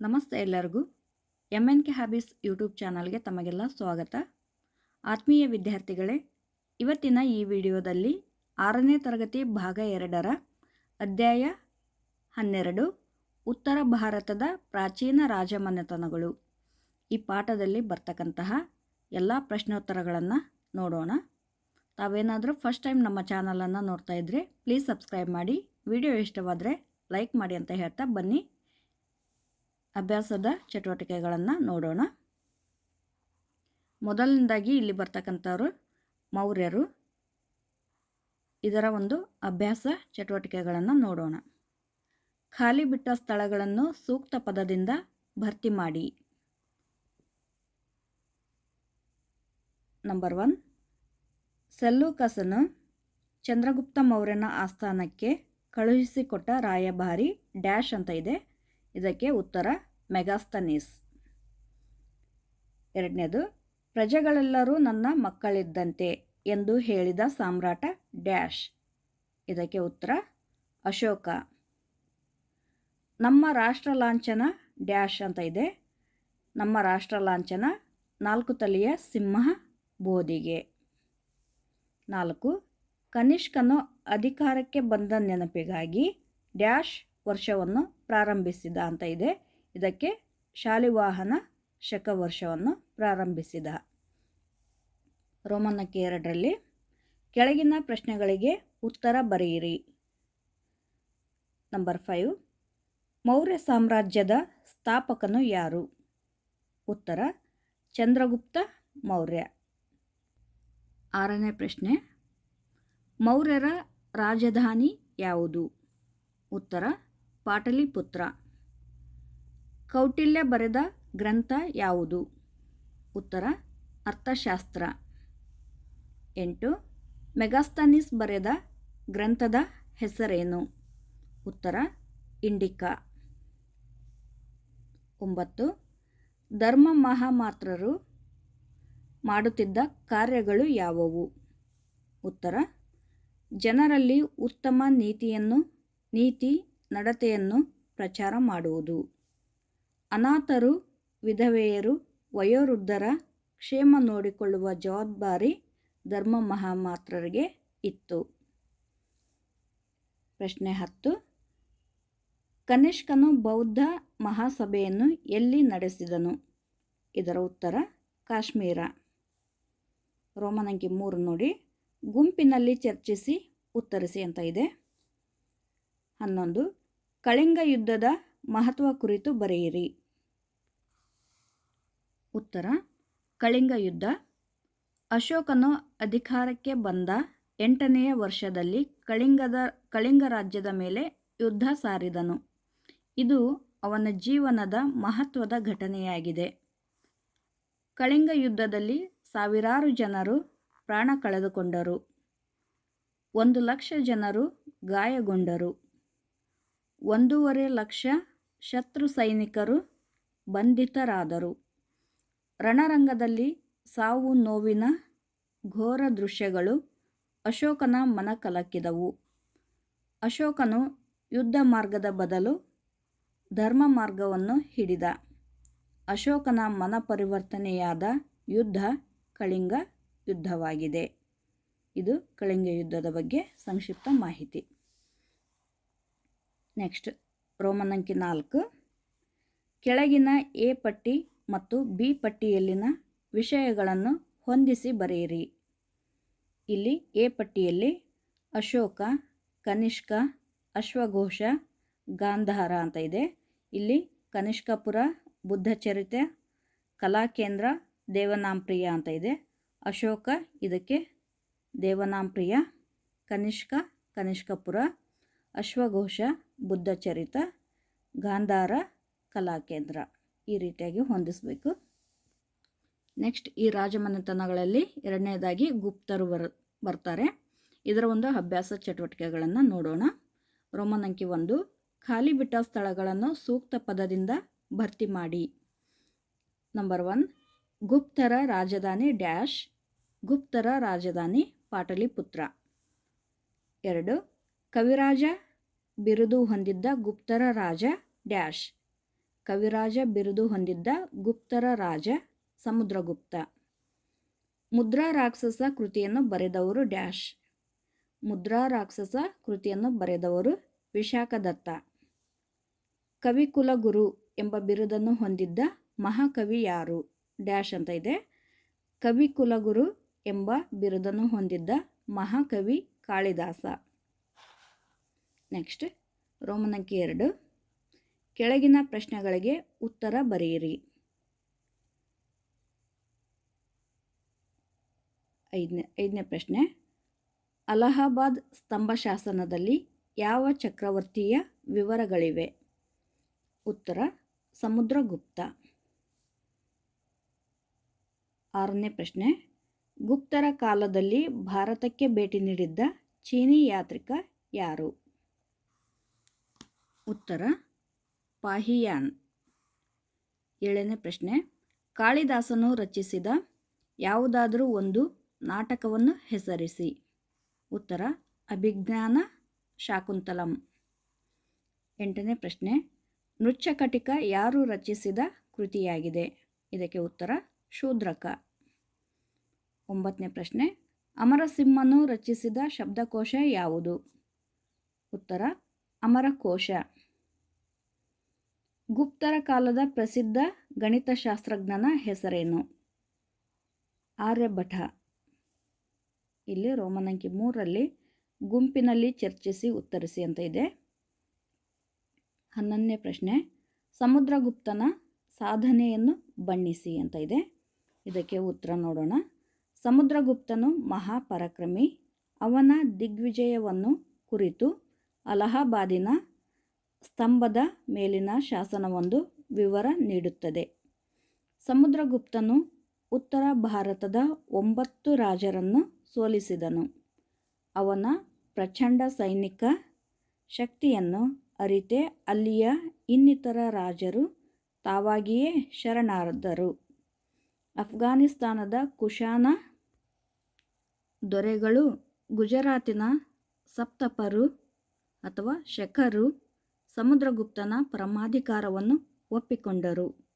ನಮಸ್ತೆ ಎಲ್ಲರಿಗೂ M N K habits YouTube ಚಾನಲ್ಗೆ ತಮಗೆಲ್ಲ ಸ್ವಾಗತ. ಆತ್ಮೀಯ ವಿದ್ಯಾರ್ಥಿಗಳೇ, ಇವತ್ತಿನ ಈ ವಿಡಿಯೋದಲ್ಲಿ ಆರನೇ ತರಗತಿ ಭಾಗ ಎರಡರ ಅಧ್ಯಾಯ ಹನ್ನೆರಡು, ಉತ್ತರ ಭಾರತದ ಪ್ರಾಚೀನ ರಾಜಮನೆತನಗಳು. ಈ ಪಾಠದಲ್ಲಿ ಬರ್ತಕ್ಕಂತಹ ಎಲ್ಲ ಪ್ರಶ್ನೋತ್ತರಗಳನ್ನು ನೋಡೋಣ. ತಾವೇನಾದರೂ ಫಸ್ಟ್ ಟೈಮ್ ನಮ್ಮ ಚಾನಲನ್ನು ನೋಡ್ತಾ ಇದ್ದರೆ ಪ್ಲೀಸ್ ಸಬ್ಸ್ಕ್ರೈಬ್ ಮಾಡಿ. ವಿಡಿಯೋ ಇಷ್ಟವಾದರೆ ಲೈಕ್ ಮಾಡಿ ಅಂತ ಹೇಳ್ತಾ ಬನ್ನಿ. ಅಭ್ಯಾಸದ ಚಟುವಟಿಕೆಗಳನ್ನು ನೋಡೋಣ. ಮೊದಲನೇದಾಗಿ ಇಲ್ಲಿ ಬರ್ತಕ್ಕಂಥವ್ರು ಮೌರ್ಯರು. ಇದರ ಒಂದು ಅಭ್ಯಾಸ ಚಟುವಟಿಕೆಗಳನ್ನು ನೋಡೋಣ. ಖಾಲಿ ಬಿಟ್ಟ ಸ್ಥಳಗಳನ್ನು ಸೂಕ್ತ ಪದದಿಂದ ಭರ್ತಿ ಮಾಡಿ. Number one. ಸೆಲ್ಲೂಕಸನು ಚಂದ್ರಗುಪ್ತ ಮೌರ್ಯನ ಆಸ್ಥಾನಕ್ಕೆ ಕಳುಹಿಸಿಕೊಟ್ಟ ರಾಯಭಾರಿ ಡ್ಯಾಶ್ ಅಂತ ಇದೆ. ಇದಕ್ಕೆ ಉತ್ತರ ಮೆಗಾಸ್ತನೀಸ್. ಎರಡನೇದು, ಪ್ರಜೆಗಳೆಲ್ಲರೂ ನನ್ನ ಮಕ್ಕಳಿದ್ದಂತೆ ಎಂದು ಹೇಳಿದ ಸಾಮ್ರಾಟ ಡ್ಯಾಶ್. ಇದಕ್ಕೆ ಉತ್ತರ, ಅಶೋಕ. ನಮ್ಮ ರಾಷ್ಟ್ರ ಲಾಂಛನ ಡ್ಯಾಶ್ ಅಂತ ಇದೆ. ನಮ್ಮ ರಾಷ್ಟ್ರ ಲಾಂಛನ ನಾಲ್ಕು ತಲೆಯ ಸಿಂಹ ಬೋಧಿಗೆ. ನಾಲ್ಕು, ಕನಿಷ್ಕನು ಅಧಿಕಾರಕ್ಕೆ ಬಂದ ನೆನಪಿಗಾಗಿ ಡ್ಯಾಶ್ ವರ್ಷವನ್ನು ಪ್ರಾರಂಭಿಸಿದ ಅಂತ ಇದೆ. ಇದಕ್ಕೆ ಶಾಲಿವಾಹನ ಶಕ ವರ್ಷವನ್ನು ಪ್ರಾರಂಭಿಸಿದ. ರೋಮನ್ನಕ್ಕೆ ಎರಡರಲ್ಲಿ, ಕೆಳಗಿನ ಪ್ರಶ್ನೆಗಳಿಗೆ ಉತ್ತರ ಬರೆಯಿರಿ. ನಂಬರ್ ಫೈವ್, ಮೌರ್ಯ ಸಾಮ್ರಾಜ್ಯದ ಸ್ಥಾಪಕನು ಯಾರು? ಉತ್ತರ, ಚಂದ್ರಗುಪ್ತ ಮೌರ್ಯ. ಆರನೇ ಪ್ರಶ್ನೆ, ಮೌರ್ಯರ ರಾಜಧಾನಿ ಯಾವುದು? ಉತ್ತರ, ಪಾಟಲಿಪುತ್ರ. ಕೌಟಿಲ್ಯ ಬರೆದ ಗ್ರಂಥ ಯಾವುದು? ಉತ್ತರ, ಅರ್ಥಶಾಸ್ತ್ರ. ಎಂಟು, ಮೆಗಾಸ್ತನಿಸ್ ಬರೆದ ಗ್ರಂಥದ ಹೆಸರೇನು? ಉತ್ತರ, ಇಂಡಿಕಾ. ಒಂಬತ್ತು, ಧರ್ಮ ಮಹಾಮಾತ್ರರು ಮಾಡುತ್ತಿದ್ದ ಕಾರ್ಯಗಳು ಯಾವುವು? ಉತ್ತರ, ಜನರಲ್ಲಿ ಉತ್ತಮ ನೀತಿಯನ್ನು, ನೀತಿ, ನಡತೆಯನ್ನು ಪ್ರಚಾರ ಮಾಡುವುದು. ಅನಾಥರು, ವಿಧವೆಯರು, ವಯೋವೃದ್ಧರ ಕ್ಷೇಮ ನೋಡಿಕೊಳ್ಳುವ ಜವಾಬ್ದಾರಿ ಧರ್ಮ ಮಹಾಮಾತ್ರರಿಗೆ ಇತ್ತು. ಪ್ರಶ್ನೆ ಹತ್ತು. ಕನಿಷ್ಕನು ಬೌದ್ಧ ಮಹಾಸಭೆಯನ್ನು ಎಲ್ಲಿ ನಡೆಸಿದನು? ಇದರ ಉತ್ತರ, ಕಾಶ್ಮೀರ. ರೋಮನಂಕಿ ಮೂರು ನೋಡಿ. ಗುಂಪಿನಲ್ಲಿ ಚರ್ಚಿಸಿ ಉತ್ತರಿಸಿ ಅಂತ ಇದೆ. ಹನ್ನೊಂದು. ಕಳಿಂಗ ಯುದ್ಧದ ಮಹತ್ವ ಕುರಿತು ಬರೆಯಿರಿ. ಉತ್ತರ, ಕಳಿಂಗ ಯುದ್ಧ. ಅಶೋಕನು ಅಧಿಕಾರಕ್ಕೆ ಬಂದ ಎಂಟನೆಯ ವರ್ಷದಲ್ಲಿ ಕಳಿಂಗದ, ಕಳಿಂಗ ರಾಜ್ಯದ ಮೇಲೆ ಯುದ್ಧ ಸಾರಿದನು. ಇದು ಅವನ ಜೀವನದ ಮಹತ್ವದ ಘಟನೆಯಾಗಿದೆ. ಕಳಿಂಗ ಯುದ್ಧದಲ್ಲಿ ಸಾವಿರಾರು ಜನರು ಪ್ರಾಣ ಕಳೆದುಕೊಂಡರು. ಒಂದು ಲಕ್ಷ ಜನರು ಗಾಯಗೊಂಡರು. ಒಂದೂವರೆ ಲಕ್ಷ ಶತ್ರು ಸೈನಿಕರು ಬಂಧಿತರಾದರು. ರಣರಂಗದಲ್ಲಿ ಸಾವು ನೋವಿನ ಘೋರ ದೃಶ್ಯಗಳು ಅಶೋಕನ ಮನ ಕಲಕಿದವು. ಅಶೋಕನು ಯುದ್ಧ ಮಾರ್ಗದ ಬದಲು ಧರ್ಮ ಮಾರ್ಗವನ್ನು ಹಿಡಿದ. ಅಶೋಕನ ಮನ ಪರಿವರ್ತನೆಯಾದ ಯುದ್ಧ ಕಳಿಂಗ ಯುದ್ಧವಾಗಿದೆ. ಇದು ಕಳಿಂಗ ಯುದ್ಧದ ಬಗ್ಗೆ ಸಂಕ್ಷಿಪ್ತ ಮಾಹಿತಿ. ನೆಕ್ಸ್ಟ್ ರೋಮನ್ ಅಂಕಿ ನಾಲ್ಕು. ಕೆಳಗಿನ ಎ ಪಟ್ಟಿ ಮತ್ತು ಬಿ ಪಟ್ಟಿಯಲ್ಲಿನ ವಿಷಯಗಳನ್ನು ಹೊಂದಿಸಿ ಬರೆಯಿರಿ. ಇಲ್ಲಿ ಎ ಪಟ್ಟಿಯಲ್ಲಿ ಅಶೋಕ, ಕನಿಷ್ಕ, ಅಶ್ವಘೋಷ, ಗಾಂಧಾರ ಅಂತ ಇದೆ. ಇಲ್ಲಿ ಕನಿಷ್ಕಪುರ, ಬುದ್ಧಚರಿತೆ, ಕಲಾಕೇಂದ್ರ, ದೇವನಾಂಪ್ರಿಯ ಅಂತ ಇದೆ. ಅಶೋಕ, ಇದಕ್ಕೆ ದೇವನಾಂಪ್ರಿಯ, ಕನಿಷ್ಕ, ಕನಿಷ್ಕಪುರ, ಅಶ್ವಘೋಷ ಬುದ್ಧಚರಿತ, ಗಾಂಧಾರ ಕಲಾಕೇಂದ್ರ ಈ ರೀತಿಯಾಗಿ ಹೊಂದಿಸಬೇಕು. ನೆಕ್ಸ್ಟ್ ಈ ರಾಜಮನೆತನಗಳಲ್ಲಿ ಎರಡನೇದಾಗಿ ಗುಪ್ತರು ಬರ್, ಬರ್ತಾರೆ. ಇದರ ಒಂದು ಅಭ್ಯಾಸ ಚಟುವಟಿಕೆಗಳನ್ನು ನೋಡೋಣ. ರೋಮನ್ ಅಂಕಿ ಒಂದು, ಖಾಲಿ ಬಿಟ್ಟ ಸ್ಥಳಗಳನ್ನು ಸೂಕ್ತ ಪದದಿಂದ ಭರ್ತಿ ಮಾಡಿ. ನಂಬರ್ ಒನ್, ಗುಪ್ತರ ರಾಜಧಾನಿ ಡ್ಯಾಶ್, ಗುಪ್ತರ ರಾಜಧಾನಿ ಪಾಟಲಿಪುತ್ರ. ಎರಡು, ಕವಿರಾಜ ಬಿರುದು ಹೊಂದಿದ್ದ ಗುಪ್ತರ ರಾಜ ಡ್ಯಾಶ್. ಕವಿರಾಜ ಬಿರುದು ಹೊಂದಿದ್ದ ಗುಪ್ತರ ರಾಜ ಸಮುದ್ರಗುಪ್ತ. ಮುದ್ರಾ ರಾಕ್ಷಸ ಕೃತಿಯನ್ನು ಬರೆದವರು ಡ್ಯಾಶ್. ಮುದ್ರಾ ರಾಕ್ಷಸ ಕೃತಿಯನ್ನು ಬರೆದವರು ವಿಶಾಖದತ್ತ. ಕವಿಕುಲಗುರು ಎಂಬ ಬಿರುದನ್ನು ಹೊಂದಿದ್ದ ಮಹಾಕವಿ ಯಾರು? ಡ್ಯಾಶ್ ಅಂತ ಇದೆ. ಕವಿಕುಲಗುರು ಎಂಬ ಬಿರುದನ್ನು ಹೊಂದಿದ್ದ ಮಹಾಕವಿ ಕಾಳಿದಾಸ. ನೆಕ್ಸ್ಟ್ ರೋಮನ್ ಅಂಕಿ ಎರಡು. ಕೆಳಗಿನ ಪ್ರಶ್ನೆಗಳಿಗೆ ಉತ್ತರ ಬರೆಯಿರಿ. ಐದನೇ ಐದನೇ ಪ್ರಶ್ನೆ. ಅಲಹಾಬಾದ್ ಸ್ತಂಭ ಶಾಸನದಲ್ಲಿ ಯಾವ ಚಕ್ರವರ್ತಿಯ ವಿವರಗಳಿವೆ? ಉತ್ತರ, ಸಮುದ್ರಗುಪ್ತ. ಆರನೇ ಪ್ರಶ್ನೆ. ಗುಪ್ತರ ಕಾಲದಲ್ಲಿ ಭಾರತಕ್ಕೆ ಭೇಟಿ ನೀಡಿದ್ದ ಚೀನಿ ಯಾತ್ರಿಕ ಯಾರು? ಉತ್ತರ, ಪಾಹಿಯಾನ್. ಏಳನೇ ಪ್ರಶ್ನೆ. ಕಾಳಿದಾಸನು ರಚಿಸಿದ ಯಾವುದಾದರೂ ಒಂದು ನಾಟಕವನ್ನು ಹೆಸರಿಸಿ. ಉತ್ತರ, ಅಭಿಜ್ಞಾನ ಶಾಕುಂತಲಂ. ಎಂಟನೇ ಪ್ರಶ್ನೆ. ನೃತ್ಯಕಟಿಕ ಯಾರು ರಚಿಸಿದ ಕೃತಿಯಾಗಿದೆ? ಇದಕ್ಕೆ ಉತ್ತರ, ಶೂದ್ರಕ. ಒಂಬತ್ತನೇ ಪ್ರಶ್ನೆ. ಅಮರಸಿಂಹನು ರಚಿಸಿದ ಶಬ್ದಕೋಶ ಯಾವುದು? ಉತ್ತರ ಅಮರಕೋಶ ಗುಪ್ತರ ಕಾಲದ ಪ್ರಸಿದ್ಧ ಗಣಿತಶಾಸ್ತ್ರಜ್ಞನ ಹೆಸರೇನು? ಆರ್ಯಭಟ. ಇಲ್ಲಿ ರೋಮನ್ ಅಂಕಿ ಮೂರರಲ್ಲಿ ಗುಂಪಿನಲ್ಲಿ ಚರ್ಚಿಸಿ ಉತ್ತರಿಸಿ ಅಂತ ಇದೆ. ಹನ್ನೊಂದನೇ ಪ್ರಶ್ನೆ. ಸಮುದ್ರಗುಪ್ತನ ಸಾಧನೆಯನ್ನು ಬಣ್ಣಿಸಿ ಅಂತ ಇದೆ. ಇದಕ್ಕೆ ಉತ್ತರ ನೋಡೋಣ. ಸಮುದ್ರಗುಪ್ತನು ಮಹಾಪರಾಕ್ರಮಿ. ಅವನ ದಿಗ್ವಿಜಯವನ್ನು ಕುರಿತು ಅಲಹಾಬಾದಿನ ಸ್ತಂಭದ ಮೇಲಿನ ಶಾಸನವೊಂದು ವಿವರ ನೀಡುತ್ತದೆ. ಸಮುದ್ರಗುಪ್ತನು ಉತ್ತರ ಭಾರತದ ಒಂಬತ್ತು ರಾಜರನ್ನು ಸೋಲಿಸಿದನು. ಅವನ ಪ್ರಚಂಡ ಸೈನಿಕ ಶಕ್ತಿಯನ್ನು ಅರಿತೆ ಅಲ್ಲಿಯ ಇನ್ನಿತರ ರಾಜರು ತಾವಾಗಿಯೇ ಶರಣಾದರು. ಅಫ್ಘಾನಿಸ್ತಾನದ ಕುಶಾನ ದೊರೆಗಳು ಗುಜರಾತಿನ ಸಪ್ತಪರು ಅಥವಾ ಶಕರು ಸಮುದ್ರಗುಪ್ತನ ಪರಮಾಧಿಕಾರವನ್ನು ಒಪ್ಪಿಕೊಂಡರು.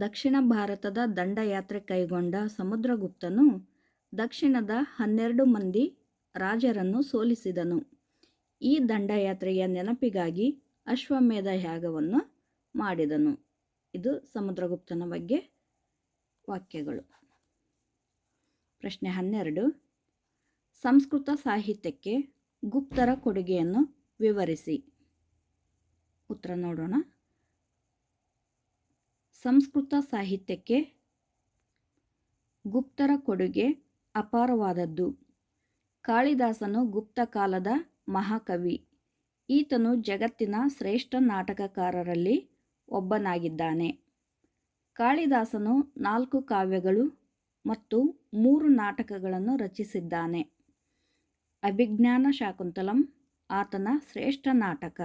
ದಕ್ಷಿಣ ಭಾರತದ ದಂಡಯಾತ್ರೆ ಕೈಗೊಂಡ ಸಮುದ್ರಗುಪ್ತನು ದಕ್ಷಿಣದ ಹನ್ನೆರಡು ಮಂದಿ ರಾಜರನ್ನು ಸೋಲಿಸಿದನು. ಈ ದಂಡಯಾತ್ರೆಯ ನೆನಪಿಗಾಗಿ ಅಶ್ವಮೇಧ ಯಾಗವನ್ನು ಮಾಡಿದನು. ಇದು ಸಮುದ್ರಗುಪ್ತನ ಬಗ್ಗೆ ವಾಕ್ಯಗಳು. ಪ್ರಶ್ನೆ ಹನ್ನೆರಡು. ಸಂಸ್ಕೃತ ಸಾಹಿತ್ಯಕ್ಕೆ ಗುಪ್ತರ ಕೊಡುಗೆಯನ್ನು ವಿವರಿಸಿ. ಉತ್ತರ ನೋಡೋಣ. ಸಂಸ್ಕೃತ ಸಾಹಿತ್ಯಕ್ಕೆ ಗುಪ್ತರ ಕೊಡುಗೆ ಅಪಾರವಾದದ್ದು. ಕಾಳಿದಾಸನು ಗುಪ್ತ ಕಾಲದ ಮಹಾಕವಿ. ಈತನು ಜಗತ್ತಿನ ಶ್ರೇಷ್ಠ ನಾಟಕಕಾರರಲ್ಲಿ ಒಬ್ಬನಾಗಿದ್ದಾನೆ. ಕಾಳಿದಾಸನು ನಾಲ್ಕು ಕಾವ್ಯಗಳು ಮತ್ತು ಮೂರು ನಾಟಕಗಳನ್ನು ರಚಿಸಿದ್ದಾನೆ. ಅಭಿಜ್ಞಾನ ಶಾಕುಂತಲಂ ಆತನ ಶ್ರೇಷ್ಠ ನಾಟಕ.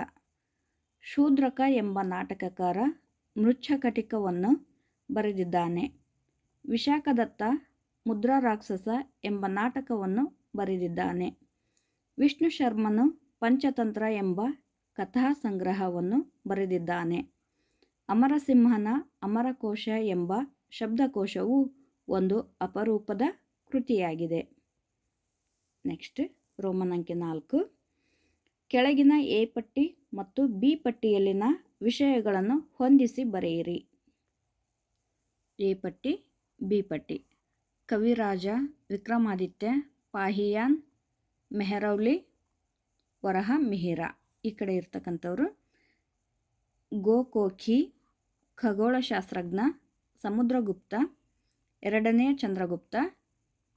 ಶೂದ್ರಕ ಎಂಬ ನಾಟಕಕಾರ ಮೃಚ್ಛಕಟಿಕವನ್ನು ಬರೆದಿದ್ದಾನೆ. ವಿಶಾಖದತ್ತ ಮುದ್ರಾ ರಾಕ್ಷಸ ಎಂಬ ನಾಟಕವನ್ನು ಬರೆದಿದ್ದಾನೆ. ವಿಷ್ಣು ಶರ್ಮನು ಪಂಚತಂತ್ರ ಎಂಬ ಕಥಾ ಸಂಗ್ರಹವನ್ನು ಬರೆದಿದ್ದಾನೆ. ಅಮರಸಿಂಹನ ಅಮರಕೋಶ ಎಂಬ ಶಬ್ದಕೋಶವು ಒಂದು ಅಪರೂಪದ ಕೃತಿಯಾಗಿದೆ. ನೆಕ್ಸ್ಟ್ ರೋಮನ್ ನಾಲ್ಕು. ಕೆಳಗಿನ ಎ ಪಟ್ಟಿ ಮತ್ತು ಬಿ ಪಟ್ಟಿಯಲ್ಲಿನ ವಿಷಯಗಳನ್ನು ಹೊಂದಿಸಿ ಬರೆಯಿರಿ. ಎ ಪಟ್ಟಿ, ಬಿ ಪಟ್ಟಿ. ಕವಿರಾಜ ವಿಕ್ರಮಾದಿತ್ಯ, ಪಾಹಿಯಾನ್, ಮೆಹರೌಲಿ, ವರಹ ಮಿಹಿರ. ಈ ಕಡೆ ಇರ್ತಕ್ಕಂಥವ್ರು. ಗೋಕೋಖಿ ಖಗೋಳಶಾಸ್ತ್ರಜ್ಞ, ಸಮುದ್ರಗುಪ್ತ, ಎರಡನೇ ಚಂದ್ರಗುಪ್ತ,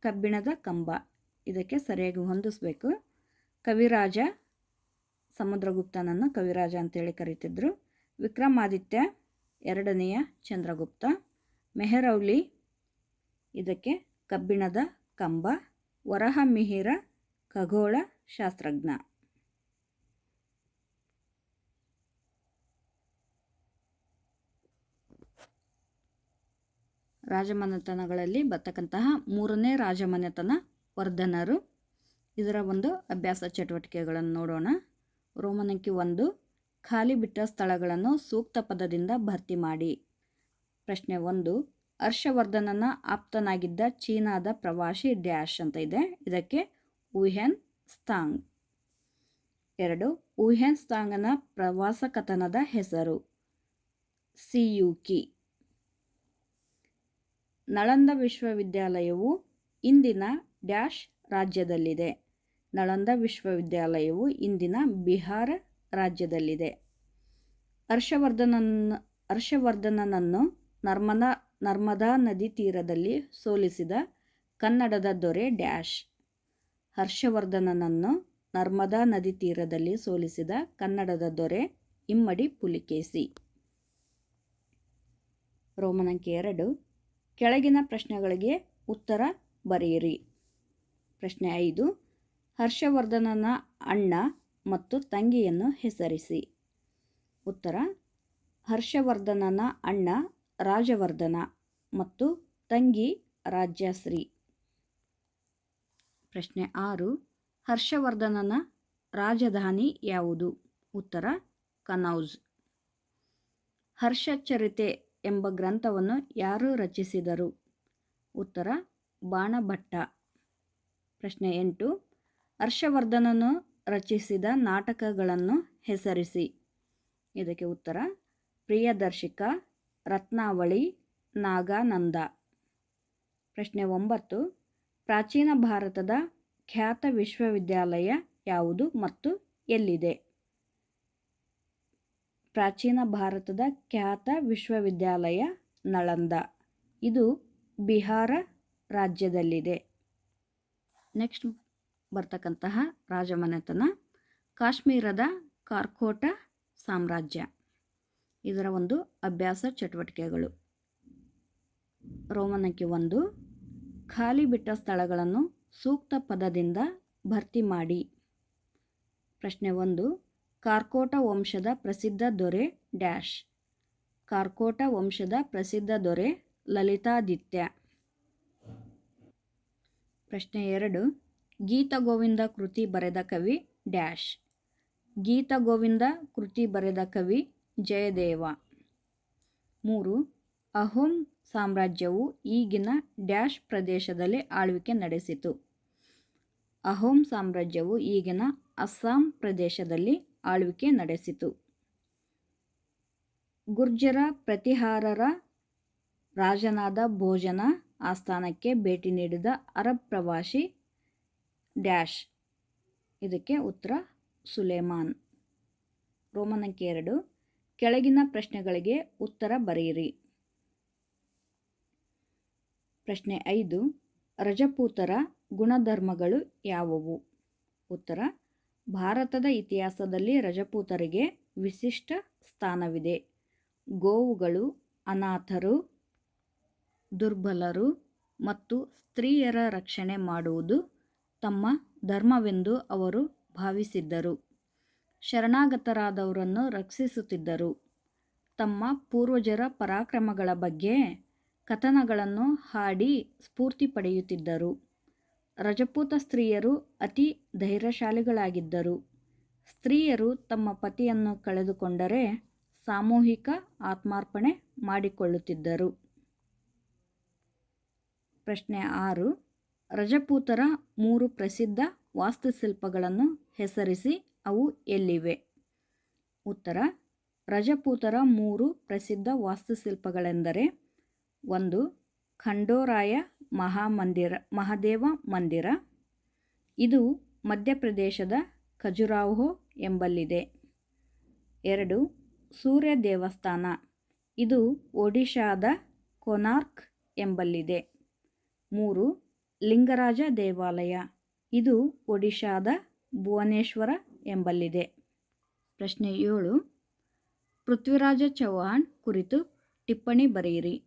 ಕಬ್ಬಿಣದ ಕಂಬ. ಇದಕ್ಕೆ ಸರಿಯಾಗಿ ಹೊಂದಿಸ್ಬೇಕು. ಕವಿರಾಜ ಸಮುದ್ರಗುಪ್ತನನ್ನು ಕವಿರಾಜ ಅಂತೇಳಿ ಕರೀತಿದ್ರು. ವಿಕ್ರಮಾದಿತ್ಯ, ಎರಡನೆಯ ಚಂದ್ರಗುಪ್ತ. ಮೆಹರೌಲಿ, ಇದಕ್ಕೆ ಕಬ್ಬಿಣದ ಕಂಬ. ವರಹ ಮಿಹಿರ ಖಗೋಳ ಶಾಸ್ತ್ರಜ್ಞ. ರಾಜಮನೆತನಗಳಲ್ಲಿ ಬರ್ತಕ್ಕಂತಹ ಮೂರನೇ ರಾಜಮನೆತನ ವರ್ಧನರು. ಇದರ ಒಂದು ಅಭ್ಯಾಸ ಚಟುವಟಿಕೆಗಳನ್ನು ನೋಡೋಣ. ರೋಮನ್ ಅಂಕಿ ಒಂದು ಖಾಲಿ ಬಿಟ್ಟ ಸ್ಥಳಗಳನ್ನು ಸೂಕ್ತ ಪದದಿಂದ ಭರ್ತಿ ಮಾಡಿ. ಪ್ರಶ್ನೆ ಒಂದು, ಹರ್ಷವರ್ಧನನ ಆಪ್ತನಾಗಿದ್ದ ಚೀನಾದ ಪ್ರವಾಸಿ ಡ್ಯಾಶ್ ಅಂತ ಇದೆ. ಇದಕ್ಕೆ ವುಹೆನ್ ಸ್ತಾಂಗ್. ಎರಡು ವುಹೆನ್ ಸ್ಥಾಂಗನ ಪ್ರವಾಸ ಕಥನದ ಹೆಸರು, ಸಿಯುಕಿ. ನಳಂದ ವಿಶ್ವವಿದ್ಯಾಲಯವು ಇಂದಿನ ಡ್ಯಾಶ್ ರಾಜ್ಯದಲ್ಲಿದೆ. ನಳಂದ ವಿಶ್ವವಿದ್ಯಾಲಯವು ಇಂದಿನ ಬಿಹಾರ ರಾಜ್ಯದಲ್ಲಿದೆ. ಹರ್ಷವರ್ಧನನ್, ಹರ್ಷವರ್ಧನನನ್ನು ನರ್ಮದಾ ನರ್ಮದಾ ನದಿ ತೀರದಲ್ಲಿ ಸೋಲಿಸಿದ ಕನ್ನಡದ ದೊರೆ ಡ್ಯಾಶ್. ಹರ್ಷವರ್ಧನನನ್ನು ನರ್ಮದಾ ನದಿ ತೀರದಲ್ಲಿ ಸೋಲಿಸಿದ ಕನ್ನಡದ ದೊರೆ ಇಮ್ಮಡಿ ಪುಲಿಕೇಸಿ. ರೋಮನಂಕೆ ಎರಡು, ಕೆಳಗಿನ ಪ್ರಶ್ನೆಗಳಿಗೆ ಉತ್ತರ ಬರೆಯಿರಿ. ಪ್ರಶ್ನೆ ಐದು ಹರ್ಷವರ್ಧನನ ಅಣ್ಣ ಮತ್ತು ತಂಗಿಯನ್ನು ಹೆಸರಿಸಿ. ಉತ್ತರ, ಹರ್ಷವರ್ಧನನ ಅಣ್ಣ ರಾಜವರ್ಧನ ಮತ್ತು ತಂಗಿ ರಾಜ್ಯಶ್ರೀ. ಪ್ರಶ್ನೆ ಆರು, ಹರ್ಷವರ್ಧನನ ರಾಜಧಾನಿ ಯಾವುದು? ಉತ್ತರ, ಕನೌಜ್. ಹರ್ಷಚರಿತೆ ಎಂಬ ಗ್ರಂಥವನ್ನು ಯಾರು ರಚಿಸಿದರು? ಉತ್ತರ, ಬಾಣಭಟ್ಟ. ಪ್ರಶ್ನೆ ಎಂಟು ಹರ್ಷವರ್ಧನನು ರಚಿಸಿದ ನಾಟಕಗಳನ್ನು ಹೆಸರಿಸಿ. ಇದಕ್ಕೆ ಉತ್ತರ, ಪ್ರಿಯದರ್ಶಿಕ, ರತ್ನಾವಳಿ, ನಾಗಾನಂದ. ಪ್ರಶ್ನೆ ಒಂಬತ್ತು, ಪ್ರಾಚೀನ ಭಾರತದ ಖ್ಯಾತ ವಿಶ್ವವಿದ್ಯಾಲಯ ಯಾವುದು ಮತ್ತು ಎಲ್ಲಿದೆ? ಪ್ರಾಚೀನ ಭಾರತದ ಖ್ಯಾತ ವಿಶ್ವವಿದ್ಯಾಲಯ ನಳಂದ. ಇದು ಬಿಹಾರ ರಾಜ್ಯದಲ್ಲಿದೆ. ನೆಕ್ಸ್ಟ್ ಬರ್ತಕ್ಕಂತಹ ರಾಜಮನೆತನ, ಕಾಶ್ಮೀರದ ಕಾರ್ಕೋಟ ಸಾಮ್ರಾಜ್ಯ. ಇದರ ಒಂದು ಅಭ್ಯಾಸ ಚಟುವಟಿಕೆಗಳು. ರೋಮನಕ್ಕೆ ಒಂದು, ಖಾಲಿ ಬಿಟ್ಟ ಸ್ಥಳಗಳನ್ನು ಸೂಕ್ತ ಪದದಿಂದ ಭರ್ತಿ ಮಾಡಿ. ಪ್ರಶ್ನೆ ಒಂದು, ಕಾರ್ಕೋಟ ವಂಶದ ಪ್ರಸಿದ್ಧ ದೊರೆ ಡ್ಯಾಶ್. ಕಾರ್ಕೋಟ ವಂಶದ ಪ್ರಸಿದ್ಧ ದೊರೆ ಲಲಿತಾದಿತ್ಯ. ಪ್ರಶ್ನೆ ಎರಡು ಗೀತಗೋವಿಂದ ಕೃತಿ ಬರೆದ ಕವಿ ಡ್ಯಾಶ್. ಗೀತಗೋವಿಂದ ಕೃತಿ ಬರೆದ ಕವಿ ಜಯದೇವ. ಮೂರು, ಅಹೋಮ್ ಸಾಮ್ರಾಜ್ಯವು ಈಗಿನ ಡ್ಯಾಶ್ ಪ್ರದೇಶದಲ್ಲಿ ಆಳ್ವಿಕೆ ನಡೆಸಿತು. ಅಹೋಮ್ ಸಾಮ್ರಾಜ್ಯವು ಈಗಿನ ಅಸ್ಸಾಂ ಪ್ರದೇಶದಲ್ಲಿ ಆಳ್ವಿಕೆ ನಡೆಸಿತು. ಗುರ್ಜರ ಪ್ರತಿಹಾರರ ರಾಜನಾದ ಭೋಜನ ಆಸ್ಥಾನಕ್ಕೆ ಭೇಟಿ ನೀಡಿದ ಅರಬ್ ಪ್ರವಾಸಿ ಡ್ಯಾಶ್. ಇದಕ್ಕೆ ಉತ್ತರ, ಸುಲೇಮಾನ್. ರೋಮನ್ ಅಂಕಿ ಎರಡು. ಕೆಳಗಿನ ಪ್ರಶ್ನೆಗಳಿಗೆ ಉತ್ತರ ಬರೆಯಿರಿ. ಪ್ರಶ್ನೆ ಐದು. ರಜಪೂತರ ಗುಣಧರ್ಮಗಳು ಯಾವುವು? ಉತ್ತರ, ಭಾರತದ ಇತಿಹಾಸದಲ್ಲಿ ರಜಪೂತರಿಗೆ ವಿಶಿಷ್ಟ ಸ್ಥಾನವಿದೆ. ಗೋವುಗಳು ಅನಾಥರು, ದುರ್ಬಲರು ಮತ್ತು ಸ್ತ್ರೀಯರ ರಕ್ಷಣೆ ಮಾಡುವುದು ತಮ್ಮ ಧರ್ಮವೆಂದು ಅವರು ಭಾವಿಸಿದ್ದರು. ಶರಣಾಗತರಾದವರನ್ನು ರಕ್ಷಿಸುತ್ತಿದ್ದರು. ತಮ್ಮ ಪೂರ್ವಜರ ಪರಾಕ್ರಮಗಳ ಬಗ್ಗೆ ಕಥನಗಳನ್ನು ಹಾಡಿ ಸ್ಫೂರ್ತಿ ಪಡೆಯುತ್ತಿದ್ದರು. ರಜಪೂತ ಸ್ತ್ರೀಯರು ಅತಿ ಧೈರ್ಯಶಾಲಿಗಳಾಗಿದ್ದರು. ಸ್ತ್ರೀಯರು ತಮ್ಮ ಪತಿಯನ್ನು ಕಳೆದುಕೊಂಡರೆ ಸಾಮೂಹಿಕ ಆತ್ಮಾರ್ಪಣೆ ಮಾಡಿಕೊಳ್ಳುತ್ತಿದ್ದರು. ಪ್ರಶ್ನೆ ಆರು. ರಜಪೂತರ ಮೂರು ಪ್ರಸಿದ್ಧ ವಾಸ್ತುಶಿಲ್ಪಗಳನ್ನು ಹೆಸರಿಸಿ ಅವು ಎಲ್ಲಿವೆ? ಉತ್ತರ, ರಜಪೂತರ ಮೂರು ಪ್ರಸಿದ್ಧ ವಾಸ್ತುಶಿಲ್ಪಗಳೆಂದರೆ ಒಂದು, ಖಂಡೋರಾಯ ಮಹಾಮಂದಿರ, ಮಹಾದೇವ ಮಂದಿರ. ಇದು ಮಧ್ಯಪ್ರದೇಶದ ಖಜುರಾಹೋ ಎಂಬಲ್ಲಿದೆ. ಎರಡು, ಸೂರ್ಯ ದೇವಸ್ಥಾನ. ಇದು ಒಡಿಶಾದ ಕೊನಾರ್ಕ್ ಎಂಬಲ್ಲಿದೆ. ಮೂರು ಲಿಂಗರಾಜ ದೇವಾಲಯ. ಇದು ಒಡಿಶಾದ ಭುವನೇಶ್ವರ ಎಂಬಲ್ಲಿದೆ. ಪ್ರಶ್ನೆ ಏಳು. ಪೃಥ್ವಿರಾಜ ಚೌಹಾಣ್ ಕುರಿತು ಟಿಪ್ಪಣಿ ಬರೆಯಿರಿ.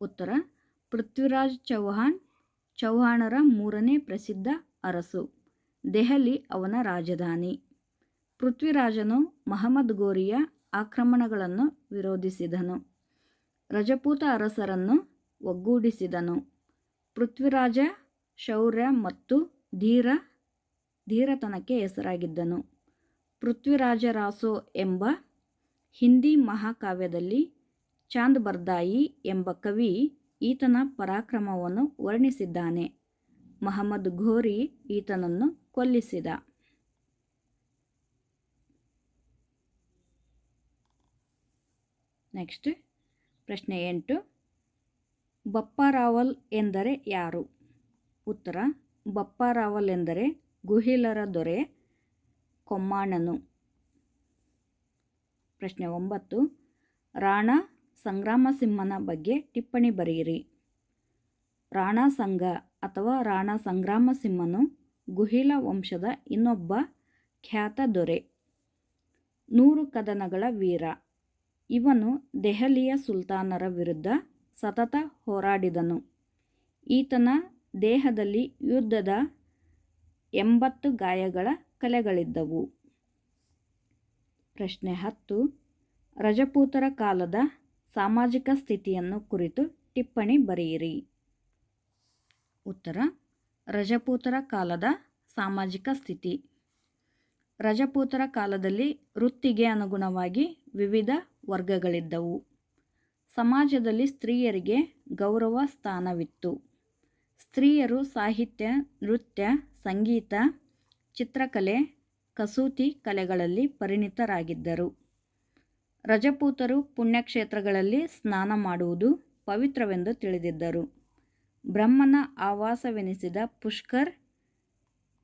ಉತ್ತರ. ಪೃಥ್ವಿರಾಜ್ ಚೌಹಾಣ್ ಚೌಹಾಣರ ಮೂರನೇ ಪ್ರಸಿದ್ಧ ಅರಸು. ದೆಹಲಿ ಅವನ ರಾಜಧಾನಿ. ಪೃಥ್ವಿರಾಜನು ಮಹಮ್ಮದ್ ಗೋರಿಯ ಆಕ್ರಮಣಗಳನ್ನು ವಿರೋಧಿಸಿದನು. ರಜಪೂತ ಅರಸರನ್ನು ಒಗ್ಗೂಡಿಸಿದನು. ಪೃಥ್ವಿರಾಜ, ಶೌರ್ಯ ಮತ್ತು ಧೀರ, ಧೀರತನಕ್ಕೆ ಹೆಸರಾಗಿದ್ದನು. ಪೃಥ್ವಿರಾಜರಾಸೋ ಎಂಬ ಹಿಂದಿ ಮಹಾಕಾವ್ಯದಲ್ಲಿ ಚಾಂದ್ ಬರ್ದಾಯಿ ಎಂಬ ಕವಿ ಈತನ ಪರಾಕ್ರಮವನ್ನು ವರ್ಣಿಸಿದ್ದಾನೆ. ಮಹಮ್ಮದ್ ಘೋರಿ ಈತನನ್ನು ಕೊಲ್ಲಿಸಿದ. ನೆಕ್ಸ್ಟ್ ಪ್ರಶ್ನೆ ಎಂಟು. ಬಪ್ಪಾರಾವಲ್ ಎಂದರೆ ಯಾರು? ಉತ್ತರ, ಬಪ್ಪಾರಾವಲ್ ಎಂದರೆ ಗುಹಿಲರ ದೊರೆ, ಕೊಮ್ಮಾಣನು. ಪ್ರಶ್ನೆ ಒಂಬತ್ತು, ರಾಣಾ ಸಂಗ್ರಾಮಸಿಂಹನ ಬಗ್ಗೆ ಟಿಪ್ಪಣಿ ಬರೆಯಿರಿ. ರಾಣಾ ಸಂಘ ಅಥವಾ ರಾಣಾ ಸಂಗ್ರಾಮಸಿಂಹನು ಗುಹಿಲ ವಂಶದ ಇನ್ನೊಬ್ಬ ಖ್ಯಾತ ದೊರೆ. ನೂರು ಕದನಗಳ ವೀರ. ಇವನು ದೆಹಲಿಯ ಸುಲ್ತಾನರ ವಿರುದ್ಧ ಸತತ ಹೋರಾಡಿದನು. ಈತನ ದೇಹದಲ್ಲಿ ಯುದ್ಧದ ಎಂಬತ್ತು ಗಾಯಗಳ ಕಲೆಗಳಿದ್ದವು. ಪ್ರಶ್ನೆ ಹತ್ತು. ರಜಪೂತರ ಕಾಲದ ಸಾಮಾಜಿಕ ಸ್ಥಿತಿಯನ್ನು ಕುರಿತು ಟಿಪ್ಪಣಿ ಬರೆಯಿರಿ. ಉತ್ತರ. ರಜಪೂತರ ಕಾಲದ ಸಾಮಾಜಿಕ ಸ್ಥಿತಿ. ರಜಪೂತರ ಕಾಲದಲ್ಲಿ ವೃತ್ತಿಗೆ ಅನುಗುಣವಾಗಿ ವಿವಿಧ ವರ್ಗಗಳಿದ್ದವು. ಸಮಾಜದಲ್ಲಿ ಸ್ತ್ರೀಯರಿಗೆ ಗೌರವ ಸ್ಥಾನವಿತ್ತು. ಸ್ತ್ರೀಯರು ಸಾಹಿತ್ಯ, ನೃತ್ಯ, ಸಂಗೀತ, ಚಿತ್ರಕಲೆ, ಕಸೂತಿ ಕಲೆಗಳಲ್ಲಿ ಪರಿಣಿತರಾಗಿದ್ದರು. ರಜಪೂತರು ಪುಣ್ಯಕ್ಷೇತ್ರಗಳಲ್ಲಿ ಸ್ನಾನ ಮಾಡುವುದು ಪವಿತ್ರವೆಂದು ತಿಳಿದಿದ್ದರು. ಬ್ರಹ್ಮನ ಆವಾಸವೆನಿಸಿದ ಪುಷ್ಕರ್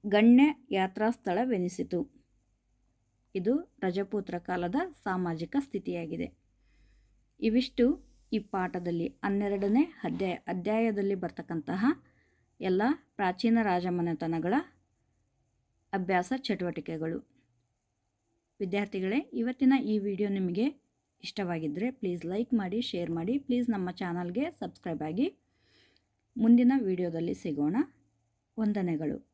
ಗಣ್ಯ ಯಾತ್ರಾಸ್ಥಳವೆನಿಸಿತು. ಇದು ರಜಪೂತ್ರ ಕಾಲದ ಸಾಮಾಜಿಕ ಸ್ಥಿತಿಯಾಗಿದೆ. ಇವಿಷ್ಟು ಈ ಪಾಠದಲ್ಲಿ. ಹನ್ನೆರಡನೇ ಅಧ್ಯಾಯ, ಅಧ್ಯಾಯದಲ್ಲಿ ಬರ್ತಕ್ಕಂತಹ ಎಲ್ಲ ಪ್ರಾಚೀನ ರಾಜಮನೆತನಗಳ ಅಭ್ಯಾಸ ಚಟುವಟಿಕೆಗಳು. ವಿದ್ಯಾರ್ಥಿಗಳೇ, ಇವತ್ತಿನ ಈ ವಿಡಿಯೋ ನಿಮಗೆ ಇಷ್ಟವಾಗಿದ್ದರೆ ಪ್ಲೀಸ್ ಲೈಕ್ ಮಾಡಿ, ಶೇರ್ ಮಾಡಿ. ಪ್ಲೀಸ್ ನಮ್ಮ ಚಾನಲ್ಗೆ ಸಬ್ಸ್ಕ್ರೈಬ್ ಆಗಿ. ಮುಂದಿನ ವಿಡಿಯೋದಲ್ಲಿ ಸಿಗೋಣ. ವಂದನೆಗಳು.